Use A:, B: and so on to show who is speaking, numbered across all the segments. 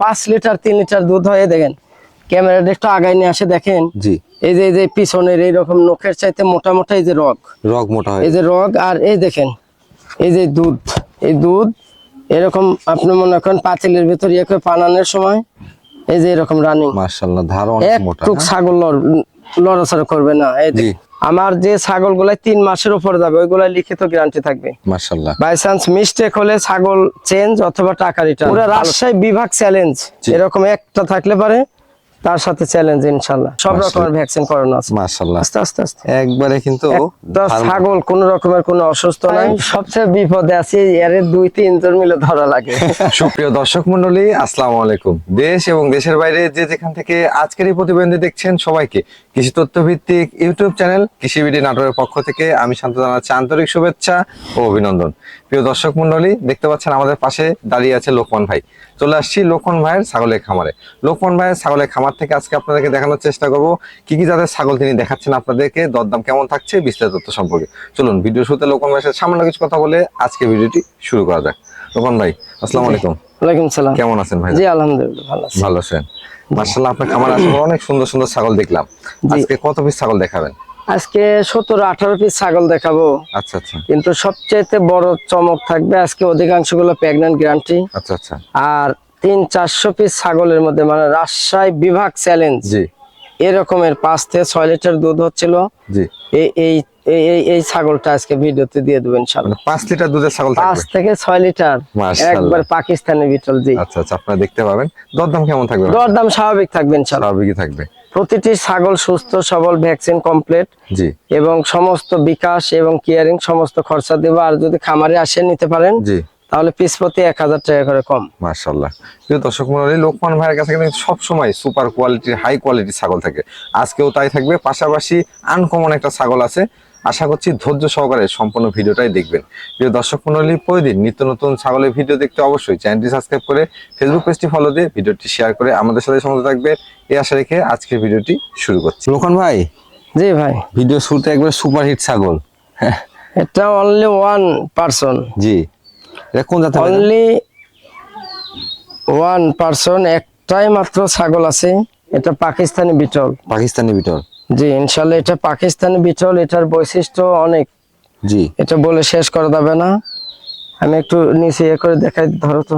A: পাঁচ লিটার তিন লিটার দুধ হয় এই দেখেন। ক্যামেরাটা একটু আগায় নিয়ে আসে দেখেন।
B: জি।
A: এই যে এই যে পিছনের এইরকম নখের চাইতে মোটা মোটা এই যে রগ।
B: রগ মোটা হয়।
A: এই যে রগ আর এই দেখেন এই যে দুধ। এই দুধ এরকম আপনি মনে করেন পাতিলের ভিতর ইয়ে করে পানানোর সময় এই যে এরকম রানিং
B: মার্শাল্লাহ ধার অনেক মোটা
A: একটু ছাগল লড়- লড়াচড়া করবে না এই আমার যে ছাগল গুলাই তিন মাসের উপর যাবে ওইগুলাই লিখিত গ্যারান্টি থাকবে। বাই চান্স মিস্টেক হলে ছাগল চেঞ্জ অথবা টাকা রিটার্ন পুরো রাজশাহী বিভাগ চ্যালেঞ্জ। এরকম একটা থাকলে পারে তার সাথে চ্যালেঞ্জ ইনশাল্লাহ। সব রকমের ভ্যাকসিন করানো আছে।
B: মার্শাল্লাহ
A: আস্তে আস্তে আস্তে।
B: একবারে কিন্তু
A: ছাগল কোন রকমের কোনো অসুস্থ নাই। সবচেয়ে বিপদে আছি এর দুই তিনজন মিলে ধরা লাগে।
B: সুপ্রিয় দর্শক মন্ডলী আসসালামু আলাইকুম। দেশ এবং দেশের বাইরে যে যেখান থেকে আজকের এই দেখছেন সবাইকে কৃষি তথ্য ভিত্তিক ইউটিউব চ্যানেল কৃষি বিডি নাটোরের পক্ষ থেকে আমি শান্ত জানাচ্ছি আন্তরিক শুভেচ্ছা ও অভিনন্দন। প্রিয় দর্শক মন্ডলী দেখতে পাচ্ছেন আমাদের পাশে দাঁড়িয়ে আছে লোকমান ভাই। চলে আসছি লোকমান ভাইয়ের ছাগলের খামারে। লোকমান ভাইয়ের ছাগলের খামার থেকে আজকে আপনাদেরকে দেখানোর চেষ্টা করব কি কি জাতের ছাগল তিনি দেখাচ্ছেন আপনাদেরকে দরদাম কেমন থাকছে বিস্তারিত তথ্য সম্পর্কে। চলুন ভিডিও শুরুতে লোকমান ভাইয়ের সাথে সামান্য কিছু কথা বলে আজকে ভিডিওটি শুরু করা যাক। লোকমান ভাই আসসালামু আলাইকুম।
A: ওয়ালাইকুম সালাম।
B: কেমন আছেন ভাই?
A: জি আলহামদুলিল্লাহ ভালো আছি।
B: ভালো আছেন। মার্শাল্লাহ আপনার খামার আসলে অনেক সুন্দর সুন্দর ছাগল দেখলাম। আজকে কত পিস ছাগল দেখাবেন?
A: আজকে সতেরো আঠারো পিস ছাগল দেখাবো।
B: আচ্ছা আচ্ছা।
A: কিন্তু সবচেয়ে বড় চমক থাকবে আজকে অধিকাংশগুলো প্রেগনেন্ট গ্যারান্টি
B: আচ্ছা আচ্ছা।
A: আর তিন চারশো পিস ছাগলের মধ্যে মানে রাজশাহী বিভাগ চ্যালেঞ্জ
B: জি।
A: এরকমের পাঁচ থেকে ছয় লিটার দুধ হচ্ছিল।
B: জি।
A: এই এই এই- ছাগলটা আজকে ভিডিওতে দিয়ে দেবেন
B: মানে পাঁচ লিটার দুধের ছাগল
A: পাঁচ থেকে ছয় লিটার। একবার পাকিস্তানি বিটল জি।
B: আচ্ছা আচ্ছা আপনারা দেখতে পাবেন। দরদাম কেমন থাকবে?
A: দরদাম স্বাভাবিক থাকবে ইনশাল্লাহ
B: স্বাভাবিকই থাকবে।
A: প্রতিটি ছাগল সুস্থ সবল ভ্যাকসিন কমপ্লিট
B: জি।
A: এবং সমস্ত বিকাশ এবং কেয়ারিং সমস্ত খরচা দেব। আর যদি খামারে আসে নিতে পারেন
B: জি।
A: তাহলে পিস প্রতি এক হাজার টাকা করে কম।
B: মার্শাল্লাহ দর্শক মন্ডলী লোকমান ভাইয়ের কাছে কিন্তু সবসময় সুপার কোয়ালিটির হাই কোয়ালিটির ছাগল থাকে। আজকেও তাই থাকবে। পাশাপাশি আনকমন একটা ছাগল আছে আশা করছি ধৈর্য সহকারে সম্পূর্ণ ভিডিওটাই দেখবেন। প্রিয় দর্শক মন্ডলী প্রতিদিন নিত্য নতুন ছাগলের ভিডিও দেখতে অবশ্যই চ্যানেলটি সাবস্ক্রাইব করে ফেসবুক পেজটি ফলো দিয়ে ভিডিওটি শেয়ার করে আমাদের সাথে সঙ্গে থাকবে। এই আশা রেখে আজকের ভিডিওটি শুরু করছি। লোকন ভাই?
A: জি ভাই।
B: ভিডিও শুরুতে একবার সুপার হিট ছাগল।
A: এটা অনলি ওয়ান পার্সন
B: জি। এটা কোন জাতের
A: অনলি ওয়ান পার্সন একটাই মাত্র ছাগল আছে। এটা পাকিস্তানি বিটল।
B: পাকিস্তানি বিটল।
A: জি ইনশাল্লাহ এটা পাকিস্তানি বিটল এটার বৈশিষ্ট্য অনেক।
B: জি।
A: এটা বলে শেষ করা যাবে না। আমি একটু নিচে ইয়ে করে দেখাই ধরো তো।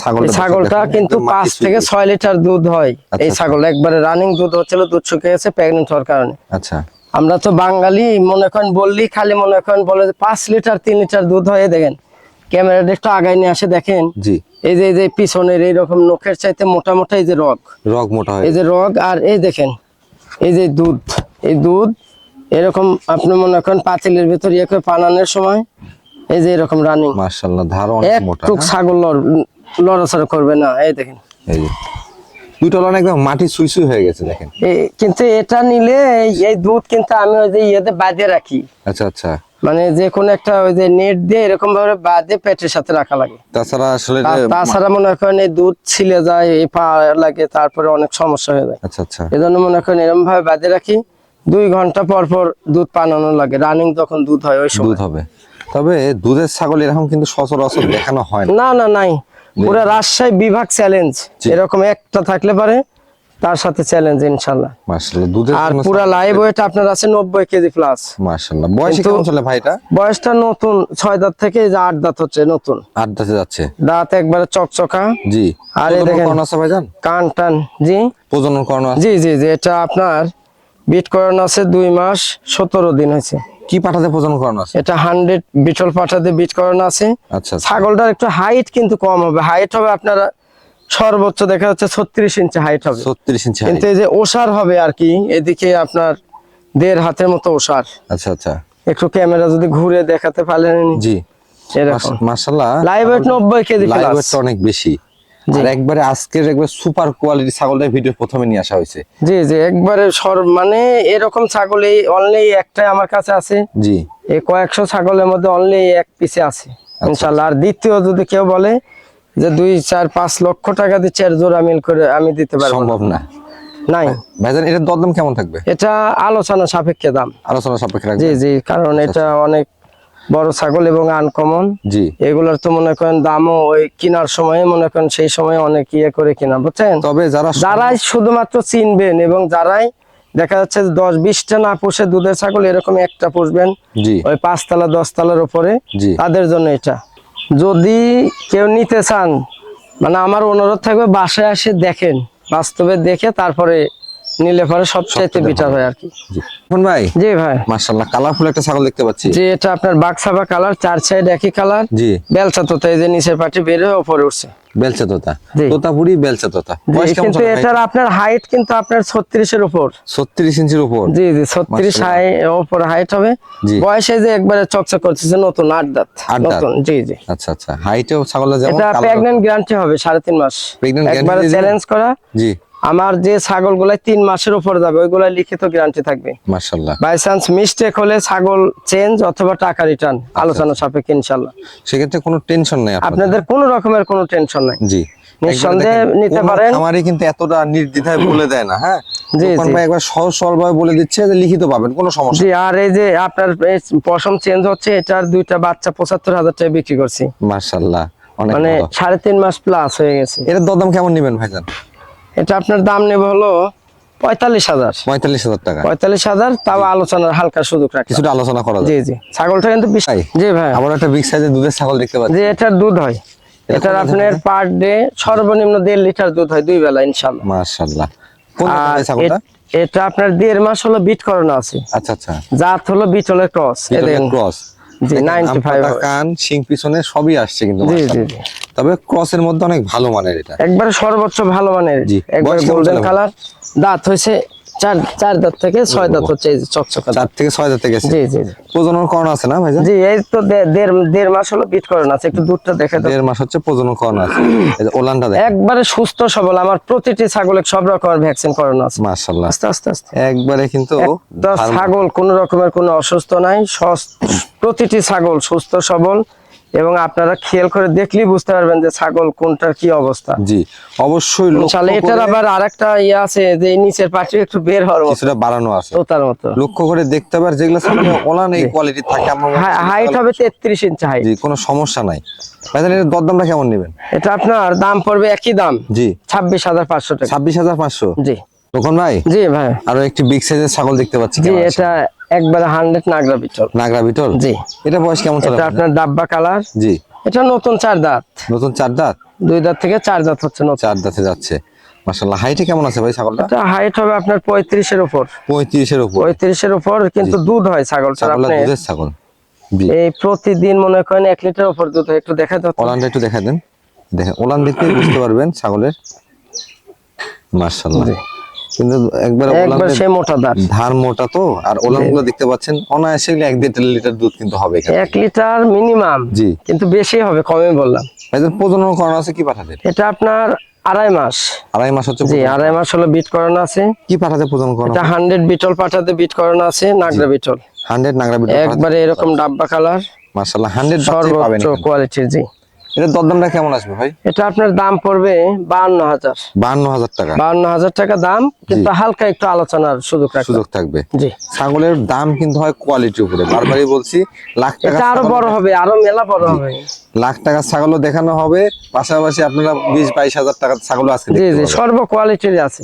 B: ছাগল
A: ছাগলটা কিন্তু পাঁচ থেকে ছয় লিটার দুধ হয়। এই
B: আচ্ছা।
A: ছাগল একবারে রানিং দুধ হচ্ছিল দুধ শুকিয়ে গেছে প্রেগনেন্ট হওয়ার কারণে।
B: আচ্ছা।
A: আমরা তো বাঙালি মনে করেন বললি খালি মনে করেন বলে পাঁচ লিটার তিন লিটার দুধ হয় দেখেন। ক্যামেরাটা একটু আগায় নিয়ে আসে দেখেন।
B: জি।
A: এই যে এই যে পিছনের এইরকম নখের চাইতে মোটা মোটা এই যে রগ।
B: রগ মোটা হয়
A: এই যে রগ আর এই দেখেন এই যে দুধ এই দুধ এরকম আপনি মনে করেন পাতিলের ভিতর ইয়ে করে পানানোর সময় এই যে এরকম রানিং
B: মার্শাল্লাহ ধার অনেক মোটা
A: একটু? ছাগল লড়- লড়াচড়া করবে না এই দেখেন।
B: এই যে দুটো লন একদম মাটি সুই সুই হয়ে গেছে দেখেন।
A: এই- কিন্তু এটা নিলে এই- দুধ কিন্তু আমি ওই যে ইয়েতে বাঁধে রাখি।
B: আচ্ছা আচ্ছা।
A: মানে যে কোনো একটা ওই যে নেট দিয়ে এরকম ভাবে বাঁধে পেটের সাথে রাখা লাগে।
B: তাছাড়া আসলে
A: তাছাড়া মনে করেন এই দুধ ছিলে যায় এই পা লাগে তারপরে অনেক সমস্যা হয়ে যায়।
B: আচ্ছা আচ্ছা।
A: এজন্য মনে করেন এরকম ভাবে বাঁধে রাখি দুই ঘণ্টা পর পর দুধ পানানো লাগে। রানিং তখন দুধ হয় ওই সময়।
B: দুধ হবে। তবে দুধের ছাগল এরকম কিন্তু সচরাচর দেখানো হয় না।
A: না না নাই। পুরো রাজশাহী বিভাগ চ্যালেঞ্জ এরকম একটা থাকলে পারে তার সাথে চ্যালেঞ্জ ইনশাল্লাহ
B: মার্শাল্লাহ দুধের
A: আর
B: কোনো
A: পুরা লাইভ ওয়েট আপনার আছে নব্বই কেজি প্লাস
B: মার্শাল্লাহ বয়সে কেমন চলে ভাইটা
A: বয়সটা নতুন ছয় দাঁত থেকে যে আট দাঁত হচ্ছে নতুন।
B: আট দাঁতে যাচ্ছে।
A: দাঁত একবারে চকচকা।
B: জি
A: আর এই দেখেন-
B: করানো আছে ভাইজান?
A: কান টান জি।
B: প্রজনন করানো আছে?
A: জি জি জি এটা আপনার বিট করানো আছে দুই মাস সতেরো দিন হয়েছে।
B: কি পাঠাতে প্রজনন করানো আছে?
A: এটা হান্ড্রেড বিটল পাঠাতে বিট করানো আছে।
B: আচ্ছা আচ্ছা।
A: ছাগলটার একটু হাইট কিন্তু কম হবে। হাইট হবে আপনার সর্বোচ্চ দেখা যাচ্ছে ছত্রিশ ইঞ্চি হাইট হবে।
B: ছত্রিশ ইঞ্চি
A: কিন্তু এই যে ওষার হবে আর কি এদিকে আপনার দেড় হাতের মতো ওষার।
B: আচ্ছা আচ্ছা।
A: একটু ক্যামেরা যদি ঘুরে দেখাতে পারলেন
B: জি। মার্শাল্লাহ
A: লাইভ ওয়েট কেজি
B: লাইভ অনেক বেশি। আর একবারে আজকের একবার সুপার কোয়ালিটি ছাগলটা ভিডিও প্রথমে নিয়ে আসা হয়েছে।
A: জি জি। একবারে সর মানে এরকম ছাগল এই অনলি একটাই আমার কাছে আছে।
B: জি।
A: এই কয়েকশো ছাগলের মধ্যে অনলি এক পিসে আছে। ইনশাল্লাহ আর দ্বিতীয় যদি কেউ বলে যে দুই চার পাঁচ লক্ষ টাকা দিয়ে চার জোড়া মিল করে আমি দিতে পারব।
B: সম্ভব না।
A: নাই।
B: ভাইজান এটার দরদাম কেমন থাকবে?
A: এটা আলোচনা সাপেক্ষে দাম।
B: আলোচনা সাপেক্ষে
A: জি জি কারণ এটা অনেক বড় ছাগল এবং আনকমন
B: জি।
A: এগুলোর তো মনে করেন দামও ওই কেনার সময় মনে করেন সেই সময় অনেক ইয়ে করে কিনা বুঝছেন?
B: তবে যারা
A: যারাই শুধুমাত্র চিনবেন এবং যারাই দেখা যাচ্ছে যে দশ বিশটা না পুষে দুধের ছাগল এরকম একটা পুষবেন
B: জি।
A: ওই পাঁচতলা দশতলার উপরে
B: জি।
A: তাদের জন্য এটা। যদি কেউ নিতে চান মানে আমার অনুরোধ থাকবে বাসায় আসে দেখেন বাস্তবে দেখে তারপরে নিলে পরে সবচাইতে বেটার হয় আর কি।
B: জি। ভাই
A: জি ভাই।
B: মার্শাল্লাহ কালারফুল একটা ছাগল দেখতে পাচ্ছি।
A: যে এটা আপনার বাক্সাবা কালার চার সাইড একই কালার
B: জি।
A: বেলচা তোতা এই যে নিচের পাটি বের হয়ে ওপরে উঠছে।
B: বেলচা তোতা।
A: জি।
B: তোতাপুরি বেলচা তোতা।
A: জি, কিন্তু এটার আপনার হাইট কিন্তু আপনার ছত্রিশের উপর।
B: ছত্রিশ ইঞ্চির উপর।
A: জি জি ছত্রিশ হাই ওপর হাইট হবে।
B: জি।
A: বয়সে যে একবারে চকচক করতেছে নতুন আট দাঁত। নতুন জি জি।
B: আচ্ছা আচ্ছা। হাইটেও ছাগলটা যেমন
A: এটা
B: কালার
A: প্রেগনেন্ট গ্যারান্টি হবে সাড়ে তিন মাস।
B: Pregnant guarantee
A: একবারে চ্যালেঞ্জ করা।
B: জি।
A: আমার যে ছাগল ছাগলগুলাই তিন মাসের উপর যাবে ওইগুলা লিখিত গ্যারান্টি থাকবে।
B: মার্শাল্লাহ
A: বাই চান্স মিস্টেক হলে ছাগল চেঞ্জ অথবা টাকা রিটার্ন
B: আচ্ছা,
A: আলোচনা সাপেক্ষে ইনশাল্লাহ
B: সেক্ষেত্রে কোনো টেনশন নাই আপনাদের?
A: কোনো রকমের কোনো টেনশন নাই।
B: জি।
A: নিঃসন্দেহে নিতে পারেন।
B: খামারই কিন্তু এতটা নির্দ্বিধায় বলে দেয় না হ্যাঁ? ভাই একবার সহজ সরল ভাবে বলে দিচ্ছে যে লিখিত পাবেন কোনো সমস্যা
A: জি আর এই যে আপনার পশম চেঞ্জ হচ্ছে এটার দুইটা বাচ্চা পঁচাত্তর হাজার টাকা বিক্রি করছি। মানে সাড়ে তিন মাস প্লাস হয়ে গেছে।
B: এর দরদাম কেমন নেবেন ভাইজান?
A: এটা আপনার দাম নেবে হলো পঁয়তাল্লিশ হাজার।
B: পঁয়তাল্লিশ হাজার টাকা।
A: পঁয়তাল্লিশ হাজার তাও আলোচনার হালকা সুযোগ
B: কিছুটা আলোচনা করা
A: জি জি। ছাগলটা কিন্তু? জি ভাই।
B: একটা বিগ সাইজের দুধের ছাগল দেখতে পাচ্ছি।
A: যে এটার দুধ হয়। এটার
B: কত
A: আপনার পার ডে সর্বনিম্ন দেড় লিটার দুধ হয় দুই বেলা ইনশাল্লাহ এটা আপনার দেড় মাস হলো বিট করানো আছে।
B: আচ্ছা আচ্ছা।
A: জাত হলো বিটলের ক্রস।
B: ক্রস।
A: জি, 95
B: কান শিং পিছনে সবই আসছে কিন্তু
A: জি জি
B: তবে ক্রসের মধ্যে অনেক ভালো মানের এটা।
A: একবারে সর্বোচ্চ ভালো মানের।
B: জি।
A: একবার গোল্ডেন কালার দাঁত হয়েছে চার চার দাঁত থেকে ছয় দাঁত হচ্ছে চকচকা
B: চার থেকে ছয় জাতে গেছে।
A: জি জি জি।
B: প্রজনন করানো আছে না ভাইজান?
A: জি এই তো দেড় দেড় মাস হলো বিট আছে। একটু দুধটা দেখে
B: দেড় মাস হচ্ছে প্রজনন আছে। ওলানটা
A: একবারে সুস্থ সবল। আমার প্রতিটি ছাগলের সব রকমের ভ্যাকসিন করানো আছে।
B: মাশাআল্লাহ।
A: আস্তে আস্তে আস্তে।
B: একবারে কিন্তু
A: ছাগল কোন রকমের কোনো অসুস্থ নাই প্রতিটি ছাগল সুস্থ সবল এবং আপনারা খেয়াল করে দেখলেই বুঝতে পারবেন যে ছাগল কোনটার কি অবস্থা।
B: জি অবশ্যই লক্ষ্য
A: এটার আবার আরেকটা ইয়ে আছে যে নিচের পাটি একটু বের হওয়ার মতো।
B: কিছুটা বাড়ানো আছে।
A: তোতার মতো।
B: লক্ষ্য করে দেখতে পার যেগুলো ছাগল ওলান এই কোয়ালিটি থাকে আমার
A: হাইট হবে তেত্রিশ ইঞ্চি হাইট
B: জি কোনো সমস্যা নাই। ভাইজান এর দরদামটা কেমন নেবেন?
A: এটা আপনার দাম পড়বে একই দাম।
B: জি।
A: ছাব্বিশ হাজার পাঁচশো টাকা।
B: ছাব্বিশ হাজার পাঁচশো?
A: জি।
B: তখন ভাই?
A: জি ভাই।
B: আরও একটি বিগ সাইজের ছাগল দেখতে পাচ্ছি
A: জি এটা একবারে হান্ড্রেড নাগরা বিটল।
B: নাগরা বিটল?
A: জি।
B: এটা বয়স কেমন চলে
A: এটা আপনার? ডাব্বা কালার।
B: জি।
A: এটা নতুন চার দাঁত।
B: নতুন চার দাঁত?
A: দুই দাঁত থেকে চার দাঁত হচ্ছে নতুন।
B: চার দাঁতে যাচ্ছে। মাশাআল্লাহ হাইটে কেমন আছে ভাই ছাগলটা?
A: এটা হাইট হবে আপনার পঁয়ত্রিশের উপর।
B: পঁয়ত্রিশের উপর।
A: পঁয়ত্রিশের উপর কিন্তু দুধ হয় ছাগলটা আপনি
B: দুধের ছাগল।
A: এই প্রতিদিন মনে করেন এক লিটার উপর দুধ হয় একটু দেখা দাও।
B: ওলানটা একটু দেখা দেন। দেখেন ওলান দেখতে বুঝতে পারবেন ছাগলের। মাশাআল্লাহ। কিন্তু একবার
A: একবার সে মোটা দাঁত।
B: ধার মোটা তো আর ওলানগুলো দেখতে পাচ্ছেন অনায়াসে এক দেড় লিটার দুধ কিন্তু হবে
A: এক লিটার মিনিমাম
B: জি।
A: কিন্তু বেশি হবে কমে বললাম।
B: ভাইজান প্রজনন করানো আছে কি পাঠাতে?
A: এটা আপনার আড়াই মাস।
B: আড়াই মাস হচ্ছে
A: জি আড়াই মাস হলো বিট করানো আছে।
B: কি পাঠাতে প্রজনন করানো
A: এটা হান্ড্রেড বিটল পাঠাতে বিট করানো আছে নাগরা বিটল।
B: হান্ড্রেড নাগরা বিট
A: একবারে এরকম ডাব্বা কালার।
B: মাশাআল্লাহ হান্ড্রেড
A: সর্বোচ্চ কোয়ালিটির জি।
B: দরদামটা কেমন আসবে ভাই?
A: এটা আপনার দাম পড়বে বাহান্ন হাজার।
B: হাজার টাকা।
A: বাহান্ন হাজার টাকা দাম কিন্তু হালকা একটু আলোচনার সুযোগ রাখবে
B: সুযোগ থাকবে।
A: জি।
B: ছাগলের দাম কিন্তু হয় কোয়ালিটির উপরে। বারবারই বলছি লাখ টাকা
A: আরও বড় হবে আরও মেলা বড় হবে।
B: লাখ টাকার ছাগলও দেখানো হবে পাশাপাশি আপনারা বিশ বাইশ হাজার টাকার ছাগলও আজকে
A: জি জি সর্ব কোয়ালিটির আছে।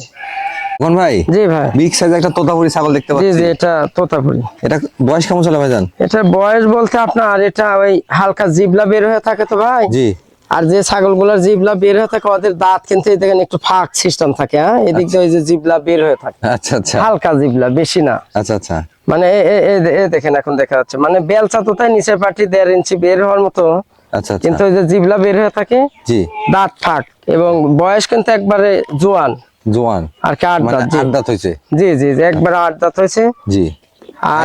B: কোন ভাই
A: জি ভাই।
B: বিগ সাইজ একটা তোতাপুরি ছাগল দেখতে পাচ্ছি
A: জি এটা তোতাপুরি।
B: এটা বয়স কেমন চলে ভাইজান?
A: এটা বয়স বলতে আপনার এটা ওই হালকা জিবলা বের হয়ে থাকে তো ভাই।
B: জি।
A: আর যে ছাগলগুলোর জিবলা বের হয়ে থাকে ওদের দাঁত কিন্তু দেখেন একটু ফাঁক সিস্টেম থাকে হ্যাঁ? এদিক দিয়ে ওই যে জিবলা বের হয়ে থাকে।
B: আচ্ছা আচ্ছা।
A: হালকা জিবলা বেশি না।
B: আচ্ছা আচ্ছা।
A: মানে এ দেখেন এখন দেখা যাচ্ছে। মানে বেলচা তো তাই নিচের পাটি দেড় ইঞ্চি বের হওয়ার মতো।
B: আচ্ছা আচ্ছা।
A: কিন্তু ওই যে জিবলা বের হয়ে থাকে
B: জি।
A: দাঁত ফাঁক। এবং বয়স কিন্তু একবারে জোয়ান।
B: জোয়ান।
A: আর কি আট
B: মানে
A: দাঁত
B: আট দাঁত হয়েছে?
A: জি জি একবারে আট দাঁত হয়েছে।
B: জি।
A: আর?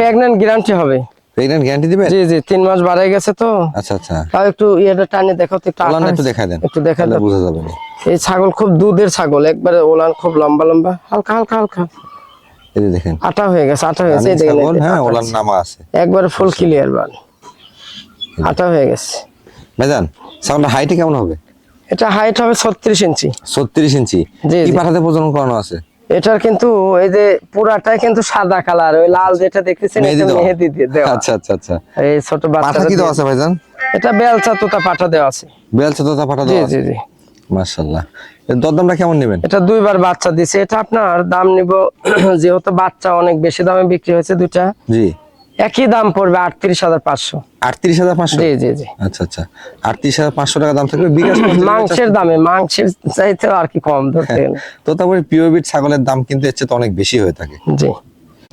A: প্রেগনেন্ট গ্যারান্টি হবে।
B: প্রেগনেন্ট গ্যারান্টি দিবেন?
A: জি জি তিন মাস বাড়াই গেছে তো।
B: আচ্ছা আচ্ছা।
A: তাও একটু ইয়েটা টানে দেখো তো একটু
B: একটু
A: হয়েছে।
B: দেখা দেন।
A: একটু দেখা
B: তাহলে
A: দাও।
B: বোঝা যাবে।
A: এই ছাগল খুব দুধের ছাগল একবারে ওলান খুব লম্বা লম্বা। হালকা হালকা হালকা।
B: এই যে দেখেন।
A: আটা হয়ে গেছে আটা হয়ে গেছে এই দেখেন,
B: হ্যাঁ ওলান নামা আছে।
A: একবারে ফুল ক্লিয়ার বান। আটা হয়ে গেছে।
B: ভাইজান ছাগলটা হাইটে কেমন হবে?
A: এটা হাইট হবে ছত্রিশ ইঞ্চি।
B: ছত্রিশ ইঞ্চি? কি। পাঠাতে প্রজনন করানো আছে?
A: এটার কিন্তু এই যে পুরাটাই কিন্তু সাদা কালার ওই লাল যেটা দেখতেছেন এটা? মেহেদি দিয়ে দেওয়া।
B: আচ্ছা আচ্ছা আচ্ছা।
A: এই ছোট
B: পাঠা
A: বাচ্চা
B: কি দেওয়া আছে ভাইজান?
A: এটা বেলচা তোতা পাঠা দেওয়া আছে।
B: বেল ছোটটা পাঠা দেওয়া আছে?
A: জি জি।
B: মাশাআল্লাহ। দরদামটা কেমন নেবেন?
A: এটা দুইবার বাচ্চা দিছে এটা আপনার দাম নিব যেহেতু বাচ্চা অনেক বেশি দামে বিক্রি হয়েছে দুইটা।
B: জি।
A: একই দাম পড়বে আটত্রিশ হাজার পাঁচশো।
B: আটত্রিশ হাজার পাঁচশো?
A: জি জি জি।
B: আচ্ছা আচ্ছা। আটত্রিশ হাজার পাঁচশো টাকা দাম থাকবে। বিকাশ
A: মাংসের দামে মাংসের চাইতেও আর কি কম ধরতে
B: তো তারপরে পিওর বিট ছাগলের দাম কিন্তু এর চেয়ে অনেক বেশি হয়ে থাকে।
A: জি।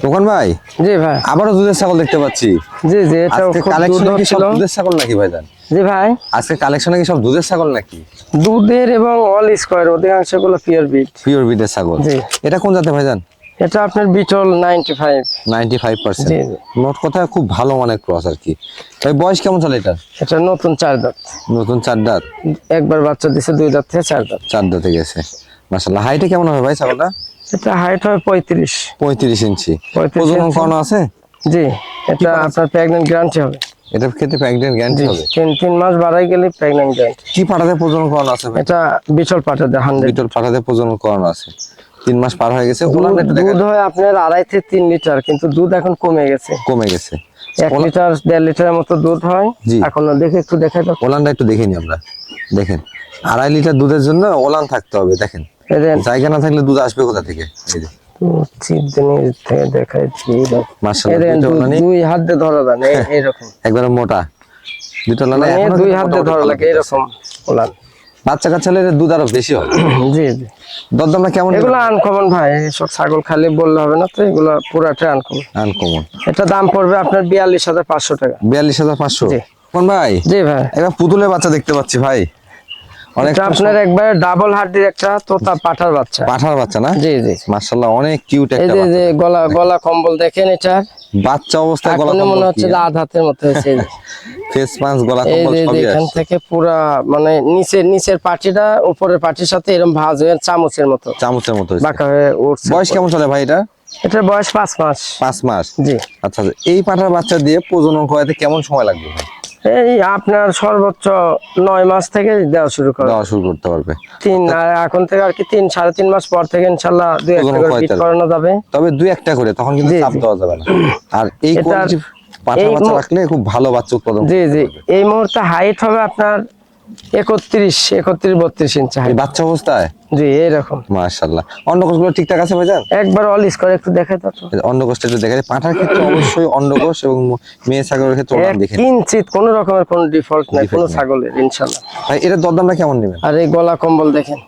B: দোকান ভাই
A: জি ভাই।
B: আবারও দুধের ছাগল দেখতে পাচ্ছি।
A: জি জি এটা
B: কালেকশনে কি সব দুধের ছাগল নাকি ভাইজান?
A: জি ভাই।
B: আজকে কালেকশনে কি সব দুধের ছাগল নাকি?
A: দুধের এবং অল স্কোয়ার অধিকাংশগুলো পিওর বিট
B: পিওর বিটের ছাগল। এটা কোন জাতে ভাইজান?
A: এটা আপনার Beetal ninety five
B: ninety five percent
A: জি, জি।
B: মোট কথা খুব ভালো মানের ক্রস আর কি। তাই বয়স কেমন চলে এটা
A: এটা নতুন চার দাঁত।
B: নতুন চার দাঁত?
A: একবার বাচ্চা দিছে দুই দাঁত থেকে চার দাঁত।
B: চার দাঁতে গেছে। মাসাল্লাহ হাইটে কেমন হবে ভাই ছাগলটা?
A: এটা হাইট হয়
B: ইঞ্চি।
A: 35
B: প্রজনন
A: ইঞ্চি।
B: করানো আছে?
A: জি এটা আপনার প্রেগনেন্ট গ্যারান্টি হবে।
B: এটার ক্ষেত্রে প্রেগনেন্ট গ্যারান্টি হবে?
A: তিন তিন মাস বাড়াই গেলে প্রেগনেন্ট গ্যারান্টি
B: কি পাঠাতে প্রজনন করানো আছে
A: এটা বিচল পাঠা দেয় হান্ড্রেড
B: বিটল পাঠাতে প্রজনন করানো আছে। তিন মাস পার হয়ে গেছে।
A: দুধ হয় আপনার আড়াই থেকে তিন লিটার কিন্তু দুধ এখন কমে গেছে।
B: কমে গেছে।
A: এক লিটার দেড় লিটারের মতো দুধ হয়। এখন দেখে একটু দেখে দাও।
B: ওলানটা একটু দেখে নি আমরা। দেখেন আড়াই লিটার দুধের জন্য ওলান থাকতে হবে দেখেন। জায়গা না থাকলে দুধ আসবে কোথা থেকে?
A: দেখেন দুই হাত দিয়ে ধরা এইরকম।
B: মোটা। দুটো
A: মানে দুই হাত দিয়ে ধরা লাগে এরকম ওলান।
B: বাচ্চা কাচ্চা হলে দুধ আরও বেশি হবে।
A: জি জি।
B: দরদামটা কেমন
A: এগুলো আনকমন ভাই সব ছাগল খালি বললে হবে না তো এগুলো পুরাটা আনকমন
B: আনকমন
A: এটা দাম পড়বে আপনার বিয়াল্লিশ হাজার পাঁচশো টাকা।
B: বিয়াল্লিশ হাজার পাঁচশো। কোন ভাই?
A: জি ভাই।
B: এবার পুতুলের বাচ্চা দেখতে পাচ্ছি ভাই।
A: আপনার একবার ডাবল একটা তোতা পাঠার বাচ্চা।
B: পাঠার বাচ্চা না?
A: জি জি।
B: মার্শাল্লাহ অনেক কিউট একটা
A: যে যে গলা গলা কম্বল দেখেন এটা
B: বাচ্চা অবস্থায় গলা
A: এখনও মনে হচ্ছে আধ হাতের মতো হয়েছে।
B: ফেস পাঁচ গলা কম্বল
A: যে যে এখান থেকে পুরা মানে নিচের নিচের পাটিটা উপরের পাটির সাথে এরকম ভাঁজ হয়ে চামচের মতো।
B: চামচের মতো হয়েছে।
A: বাঁকা হয়ে উঠছে।
B: বয়স কেমন চলে ভাই এটা?
A: এটার বয়স পাঁচ মাস।
B: পাঁচ মাস।
A: জি।
B: আচ্ছা আচ্ছা। এই পাঠার বাচ্চা দিয়ে প্রজনন করাতে কেমন সময় লাগবে ভাই?
A: এই আপনার সর্বোচ্চ নয় মাস থেকে দেওয়া শুরু করে
B: দেওয়া শুরু করতে পারবে।
A: তিন এখন থেকে আর কি তিন সাড়ে তিন মাস পর থেকে ইনশাল্লাহ দুই একটা করে
B: ফিট
A: করানো যাবে।
B: তবে দুই একটা করে তখন কিন্তু চাপ দেওয়া যাবে না। আর এই কোয়ালিটি পাঠা বাচ্চা রাখলে খুব ভালো বাচ্চা উৎপাদন
A: জি জি। এই মুহূর্তে হাইট হবে আপনার একত্রিশ একত্রিশ বত্রিশ ইঞ্চি
B: বাচ্চা অবস্থায়?
A: জি এইরকম।
B: অন্ডকোষগুলো ঠিকঠাক আছে ভাইজান?
A: একবার করে একটু তো।
B: অন্ডকোষটা একটু পাঠার ক্ষেত্রে অবশ্যই অন্ডকোষ এবং মেয়ে ছাগলের ক্ষেত্রে
A: এক
B: ওলান দেখেন
A: কিঞ্চিত কোনো রকমের কোনো ডিফল্ট নাই কোনো ছাগলের ইনশাল্লাহ
B: ভাই এটার দরদামটা কেমন নেবেন?
A: আর এই গলা কম্বল দেখেন।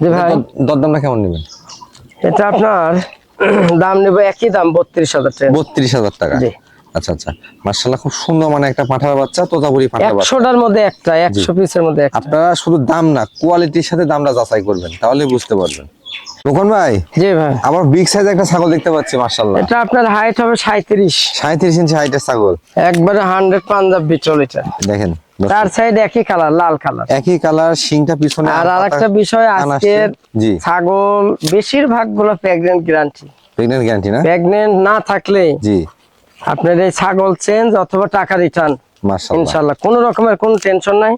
A: জি ভাই।
B: দরদামটা কেমন নেবেন?
A: এটা আপনার দাম নেব একই দাম বত্রিশ হাজার টাকা।
B: বত্রিশ হাজার টাকা।
A: জি।
B: আচ্ছা আচ্ছা। খুব সুন্দর মানে একটা পাঠার বাচ্চা তোতাপুরি পাঠার বাচ্চা।
A: মধ্যে একটা একশো পিসের মধ্যে একটা।
B: আপনারা শুধু দাম না কোয়ালিটির সাথে দামটা যাচাই করবেন তাহলে বুঝতে পারবেন। রোকন ভাই
A: জি ভাই।
B: আবার বিগ সাইজ একটা ছাগল দেখতে পাচ্ছি
A: এটা আপনার হাইট হবে সাঁত্রিশ
B: সাঁত্রিশ ইঞ্চি হাইটের ছাগল।
A: একবারে হান্ড্রেড পাঞ্জাব বিচল এটা।
B: দেখেন
A: তার সাইড একই কালার লাল কালার
B: একই কালার শিংটা পিছনে
A: আর আরেকটা বিষয় আজকের
B: জি।
A: ছাগল বেশিরভাগগুলো প্রেগনেন্ট গ্যারান্টি
B: প্রেগনেন্ট গ্যারান্টি না?
A: প্রেগনেন্ট না থাকলে
B: জি।
A: আপনার এই ছাগল চেঞ্জ অথবা টাকা রিটার্ন ইনশাল্লাহ কোনো রকমের কোনো টেনশন নাই।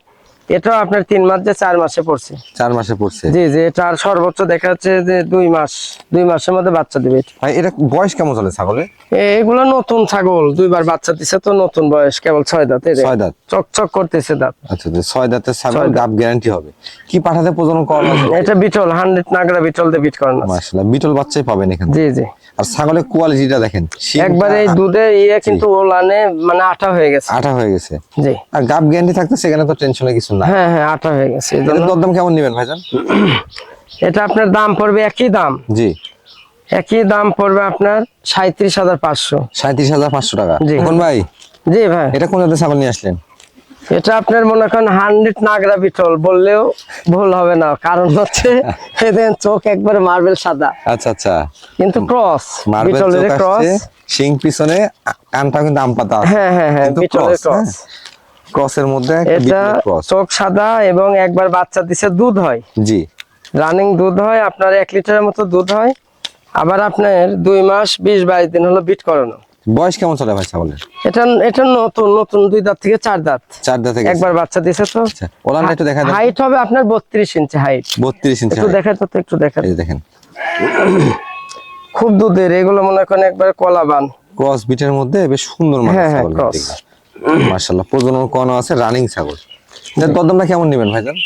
A: এটাও আপনার তিন মাস যে চার মাসে পড়ছে।
B: চার মাসে পড়ছে।
A: জি জি এটা আর সর্বোচ্চ দেখা যাচ্ছে যে দুই মাস দুই মাসের মধ্যে বাচ্চা দিবে এটা।
B: ভাই এটা বয়স কেমন চলে ছাগলের?
A: এ- এগুলো নতুন ছাগল দুইবার বাচ্চা দিছে তো নতুন বয়স কেবল ছয় দাঁত
B: ছয় দাঁত।
A: চকচক করতেছে দাঁত।
B: আচ্ছা ছয় দাঁতের ছাগল
A: দাঁত।
B: গ্যারান্টি হবে। কি পাঠাতে প্রজনন করানো
A: এটা বিটল হান্ড্রেড নাগরা বিটল দিয়ে বিট করানো আছে।
B: মার্শাল্লাহ বিটল বাচ্চাই পাবেন এখানে
A: জি জি।
B: আর ছাগলের কোয়ালিটিটা দেখেন
A: একবারে এই দুধে ইয়ে কিন্তু ওলানে মানে আটা হয়ে গেছে।
B: আঠা হয়ে গেছে।
A: জি।
B: আর গাব গ্যারান্টি থাকতে সেখানে তো টেনশনের কিছু না।
A: হ্যাঁ হ্যাঁ আটা হয়ে গেছে।
B: দরদাম কেমন নেবেন ভাইজান?
A: এটা আপনার দাম পড়বে একই দাম।
B: জি।
A: একই দাম পড়বে আপনার সাঁত্রিশ হাজার পাঁচশো।
B: সাঁত্রিশ হাজার পাঁচশো টাকা।
A: জি।
B: কোন ভাই
A: জি ভাই।
B: এটা কোন জাতের ছাগল নিয়ে আসলেন?
A: এটা আপনার মনে করেন হান্ড্রেড নাগরা বিটল বললেও ভুল হবে না। কারণ হচ্ছে এদের চোখ একবারে মার্বেল সাদা।
B: আচ্ছা আচ্ছা।
A: কিন্তু ক্রস বিটলের ক্রস।
B: শিং পিছনে কানটা কিন্তু আম পাতা
A: হ্যাঁ হ্যাঁ হ্যাঁ বিটলের
B: হ্যাঁ?
A: ক্রস।
B: ক্রসের মধ্যে
A: এটা চোখ সাদা এবং একবার বাচ্চা দিছে দুধ হয়।
B: জি।
A: রানিং দুধ হয় আপনার এক লিটারের মতো দুধ হয়। আবার আপনার দুই মাস বিশ বাইশ দিন হলো বিট করানো।
B: বয়স কেমন চলে ভাই ছাগলের?
A: এটা এটা নতুন নতুন দুই দাঁত থেকে চার দাঁত।
B: চার দাঁতে গেছে।
A: একবার বাচ্চা দিছে তো।
B: আচ্ছা ওলানটা একটু দেখা দেন।
A: হাইট হবে আপনার বত্রিশ ইঞ্চি হাইট।
B: বত্রিশ ইঞ্চি
A: একটু। দেখা তো একটু দেখা
B: এই দেখেন।
A: খুব দুধের এগুলো মনে করেন একবার কলাবান।
B: ক্রস বিটের মধ্যে বেশ সুন্দর মানে
A: হ্যাঁ, হ্যাঁ,
B: ছাগল। মাশাআল্লাহ প্রজনন কোন আছে রানিং ছাগল। এটার দরদামটা কেমন নেবেন ভাইজান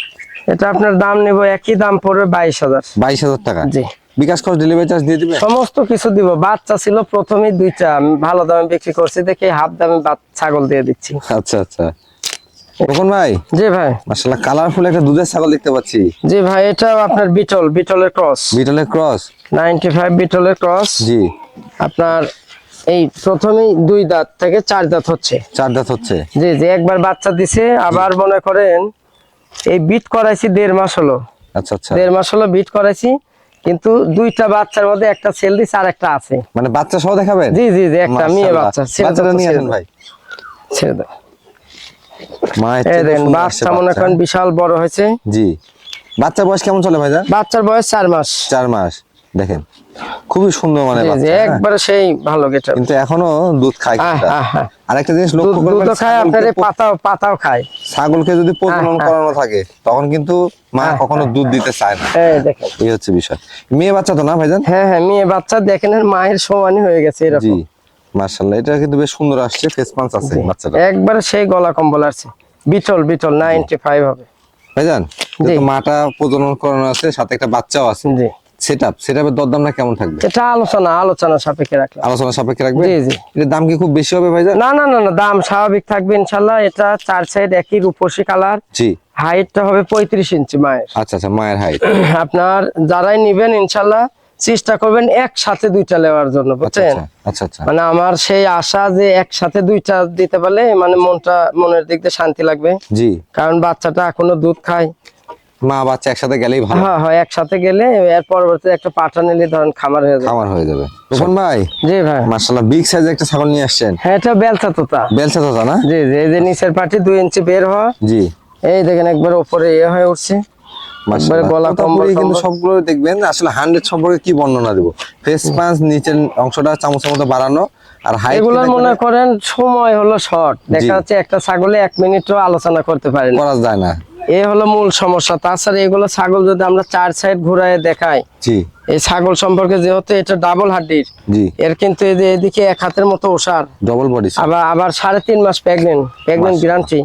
A: এটা আপনার দাম নেব একই দাম পড়বে বাইশ হাজার।
B: বাইশ হাজার টাকা।
A: জি।
B: বিকাশ খরচ ডেলিভারি চার্জ দিয়ে দিবেন
A: সমস্ত কিছু দিব। বাচ্চা ছিল প্রথমেই দুইটা। ভালো দামে বিক্রি করছি দেখে হাফ দামে ছাগল দিয়ে দিচ্ছি।
B: আচ্ছা আচ্ছা। ভাই?
A: জি ভাই।
B: মাশাআল্লাহ কালারফুল একটা দুধের ছাগল দেখতে পাচ্ছি।
A: জি ভাই এটা আপনার বিটল বিটলের ক্রস।
B: বিটলের ক্রস?
A: নাইনটি ফাইভ বিটলের ক্রস।
B: জি।
A: আপনার এই প্রথমেই দুই দাঁত থেকে চার দাঁত হচ্ছে।
B: চার দাঁত হচ্ছে।
A: জি জি একবার বাচ্চা দিছে আবার মনে করেন এই বিট করাইছি দেড় মাস হলো।
B: আচ্ছা আচ্ছা।
A: দেড় মাস হলো বিট করাইছি। কিন্তু দুইটা বাচ্চার মধ্যে একটা সেল দিছে আর একটা আছে।
B: মানে বাচ্চা সহ দেখাবেন?
A: জি জি জি একটা মেয়ে বাচ্চা
B: বাচ্চাটা নিয়ে আসেন ভাই।
A: ছেড়ে দাও বাচ্চা মনে করেন বিশাল বড় হয়েছে।
B: জি। বাচ্চার বয়স কেমন চলে ভাইজান?
A: বাচ্চার বয়স চার মাস।
B: চার মাস। দেখেন খুবই সুন্দর মানে?
A: একবারে সেই ভালো গেটা
B: কিন্তু এখনও দুধ খায়
A: হ্যাঁ। হ্যাঁ, হ্যাঁ।
B: আরেকটা জিনিস লক্ষ্য করবেন
A: দুধ খায় আপনার পাতাও খায়।
B: ছাগলকে যদি প্রজনন। করানো থাকে তখন কিন্তু মা কখনো দুধ দিতে চায় না।
A: এই
B: হচ্ছে বিষয়। মেয়ে বাচ্চা তো না ভাইজান?
A: হ্যাঁ হ্যাঁ মেয়ে বাচ্চা দেখেন মায়ের সমানই হয়ে গেছে এরকম।
B: এটা কিন্তু বেশ সুন্দর আসছে ফেস পাঞ্চ আছে বাচ্চাটা
A: একবারে সেই গলা কম্বল আছে বিটল বিটল নাইনটি ফাইভ হবে।
B: ভাইজান। মাটা প্রজনন করানো আছে সাথে একটা বাচ্চাও আছে।
A: জি।
B: সেটআপ সেটআপের দরদামটা কেমন থাকবে?
A: এটা আলোচনা আলোচনা সাপেক্ষে রাখলাম।
B: আলোচনা সাপেক্ষে রাখবে?
A: জি, জি।
B: এর দাম কি খুব বেশি হবে ভাইজান?
A: না না না না দাম স্বাভাবিক থাকবে ইনশাল্লাহ। এটা চার সাইড একই রূপসী কালার
B: জি।
A: হাইটটা হবে পঁয়ত্রিশ ইঞ্চি মায়ের।
B: আচ্ছা আচ্ছা মায়ের হাইট
A: আপনার যারাই নিবেন ইনশাল্লাহ চেষ্টা করবেন একসাথে দুইটা নেওয়ার জন্য
B: আচ্ছা
A: বুঝছেন?
B: আচ্ছা আচ্ছা।
A: মানে আমার সেই আশা যে একসাথে দুইটা দিতে পারলে মানে মনটা মনের দিক দিয়ে শান্তি লাগবে।
B: জি।
A: কারণ বাচ্চাটা এখনও দুধ খায়।
B: মা বাচ্চা একসাথে গেলেই ভালো।
A: হ্যাঁ হয় একসাথে গেলে এর পরবর্তীতে একটা পাঠা নিলে ধরেন খামার হয়ে যাবে।
B: খামার হয়ে যাবে। রোপন ভাই
A: জি ভাই।
B: মার্শাল্লাহ বিগ সাইজ একটা ছাগল নিয়ে আসছেন।
A: হ্যাঁ এটা বেলচা তোতা।
B: বেলসা দাদা না?
A: জি জি এই যে নিচের পাটি দুই ইঞ্চি বের হওয়া।
B: জি।
A: এই দেখেন একবার উপরে ইয়ে হয়ে উঠছে।
B: কিন্তু সবগুলো দেখবেন আসলে হান্ড্রেড সম্পর্কে কি বর্ণনা দেবো? ফেস পাঁচ নিচের অংশটা চামচের মতো বাড়ানো আর হাইট
A: এগুলোর মনে করেন সময় হলো শর্ট দেখা যাচ্ছে একটা ছাগলে এক মিনিটও আলোচনা করতে পারে
B: করা যায় না।
A: এ হলো মূল সমস্যা। তাছাড়া এগুলো ছাগল যদি আমরা চার সাইড ঘুরায় দেখাই
B: জি।
A: এই ছাগল সম্পর্কে যেহেতু এটা ডাবল হাড্ডির
B: জি।
A: এর কিন্তু এই যে এদিকে এক হাতের মতো ওষার।
B: ডবল বডি
A: আবার আবার সাড়ে তিন মাস প্রেগনেন্ট প্রেগনেন্ট গ্যারান্টি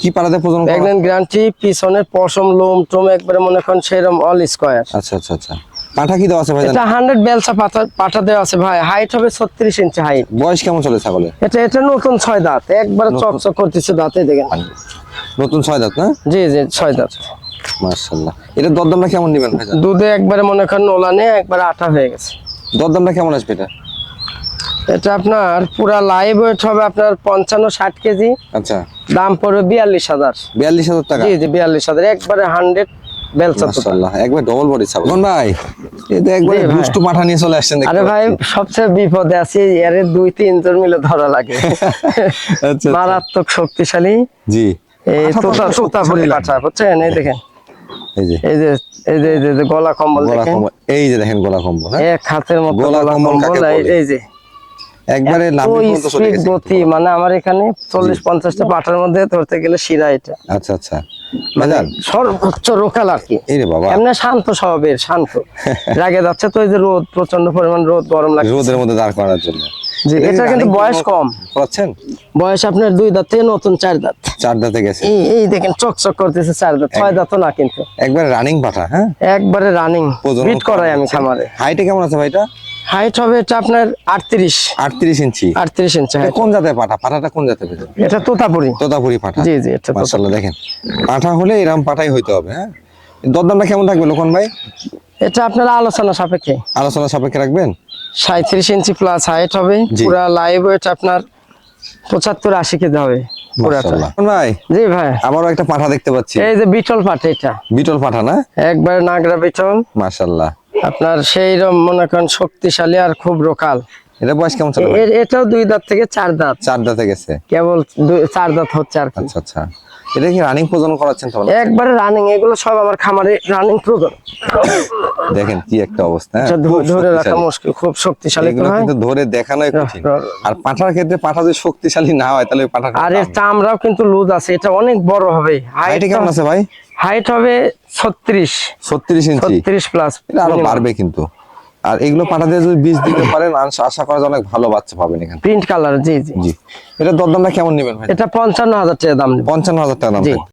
B: কি পাড়াতে প্রজনন
A: প্রেগনেন্ট গ্যারান্টি পিছনের পশম লোম টোম একবারে মনে করেন সেরকম অল স্কোয়ার
B: আচ্ছা আচ্ছা আচ্ছা। পাঠা কি দেওয়া আছে ভাই
A: এটা হান্ড্রেড বেলসা পাতা পাঠা দেওয়া আছে ভাই। হাইট হবে ছত্রিশ ইঞ্চি হাইট
B: বয়স কেমন চলে ছাগলের?
A: এটা এটা নতুন ছয় দাঁত। একবারে চকচক করতেছে দাঁতে দেখেন।
B: নতুন ছয় দাঁত না?
A: জি জি ছয় দাঁত।
B: মার্শাল্লাহ এটা দরদামটা কেমন নেবেন ভাই
A: দুধে একবারে মনে করেন ওলানে একবারে আঠা হয়ে গেছে।
B: দরদামটা কেমন আসবে এটা?
A: এটা আপনার পুরা লাইভ ওয়েট হবে আপনার পঞ্চান্ন ষাট কেজি।
B: আচ্ছা।
A: দাম পড়বে বিয়াল্লিশ হাজার।
B: বিয়াল্লিশ হাজার টাকা?
A: জি জি বিয়াল্লিশ হাজার। একবারে হান্ড্রেড।
B: মাশাআল্লাহ একবার ডবল বডি ছাগল ভাই এটা একবার দুষ্টু পাঠা নিয়ে চলে আসছেন
A: আরে ভাই সবচেয়ে বিপদে আছি এর দুই তিনজন মিলে ধরা লাগে।
B: আচ্ছা
A: মারাত্মক শক্তিশালী।
B: জি।
A: এই তোতা তোতা। বুঝছেন? এই দেখেন।
B: এই যে।
A: এই যে এই যে এই যে- যে গলা কম্বল দেখেন।
B: এই যে দেখেন গলা কম্বল হ্যাঁ?
A: এক হাতের মতো
B: গলা কম্বল
A: এই- যে।
B: একবারে
A: গতি মানে আমার এখানে চল্লিশ পঞ্চাশটা পাঠার মধ্যে ধরতে গেলে শিরা এটা।
B: আচ্ছা আচ্ছা। বাজান
A: সর্বোচ্চ রোকাল আর কি।
B: বাবা।
A: এমনি শান্ত স্বভাবের শান্ত। রাগে যাচ্ছে তো এই যে রোদ প্রচণ্ড পরিমাণ রোদ গরম লাগছে।
B: রোদের মধ্যে দাঁড় করার জন্য।
A: জি,
B: এটা
A: কিন্তু বয়স কম।
B: করাচ্ছেন?
A: বয়স আপনার দুই দাঁত থেকে নতুন চার দাঁত।
B: চার দাঁতে গেছে।
A: এই এই দেখেন চকচক করতেছে চার দাঁত। ছয় দাঁত না কিন্তু।
B: একবারে রানিং পাঠা হ্যাঁ?
A: একবারে রানিং করাই আমি খামারে।
B: হাইটে কেমন আছে ভাইটা?
A: হাইট হবে এটা আপনার আটত্রিশ।
B: আটত্রিশ ইঞ্চি।
A: আটত্রিশ ইঞ্চি
B: এটা কোন জাতের পাঠা পাঠাটা কোন জাতের
A: এটা তোতাপুরি।
B: তোতাপুরি পাঠা
A: জি জি এটা
B: মাশাআল্লাহ দেখেন। পাঠা হলে এরকম পাঠাই হইতে হবে হ্যাঁ? দরদামটা কেমন থাকবে লোকন ভাই?
A: এটা আপনার আলোচনা সাপেক্ষে।
B: আলোচনা সাপেক্ষে রাখবেন?
A: সাঁত্রিশ ইঞ্চি প্লাস হাইট হবে। পুরা লাইভ ওয়েট আপনার পঁচাত্তর আশি কেজি হবে
B: ভাই
A: জি ভাই।
B: আবারও একটা পাঠা দেখতে পাচ্ছি।
A: এই যে বিটল পাট এটা।
B: বিটল পাঠা না?
A: একবার নাগরা বিটল।
B: মাশাআল্লাহ।
A: আপনার সেই মনে করেন শক্তিশালী আর খুব রোকাল
B: এটা বয়স কেমন চলে
A: এটাও দুই দাঁত থেকে চার দাঁত।
B: চার দাঁতে গেছে।
A: কেবল চার দাঁত হচ্ছে আর
B: আচ্ছা আচ্ছা। এটা কি রানিং প্রজনন করাচ্ছেন তাহলে?
A: একবারে রানিং এগুলো সব আমার খামারে রানিং প্রোগ্রাম
B: দেখেন কি একটা অবস্থা হ্যাঁ?
A: আচ্ছা, ধরে রাখা। মুশকিল খুব শক্তিশালী
B: এগুলো
A: হয়।
B: কিন্তু ধরে দেখানোই কঠিন। আর পাঠার ক্ষেত্রে পাঠা যদি শক্তিশালী না হয় তাহলে পাঠা
A: আর এর চামড়াও কিন্তু লুজ আছে এটা অনেক বড় হবে।
B: হাইটে কেমন আছে ভাই?
A: হাইট হবে ছত্রিশ।
B: ছত্রিশ ইঞ্চি।
A: ছত্রিশ প্লাস
B: আরও বাড়বে কিন্তু। আর এগুলো পাঠাতে যদি বীজ দিতে পারেন আশা- আশা করা যায় অনেক ভালো বাচ্চা পাবেন এখানে।
A: প্রিন্ট কালার জি জি।
B: জি। এটা দরদামটা কেমন নেবেন ভাই?
A: এটা পঞ্চান্ন হাজার টাকা দাম
B: পঞ্চান্ন হাজার টাকা দাম।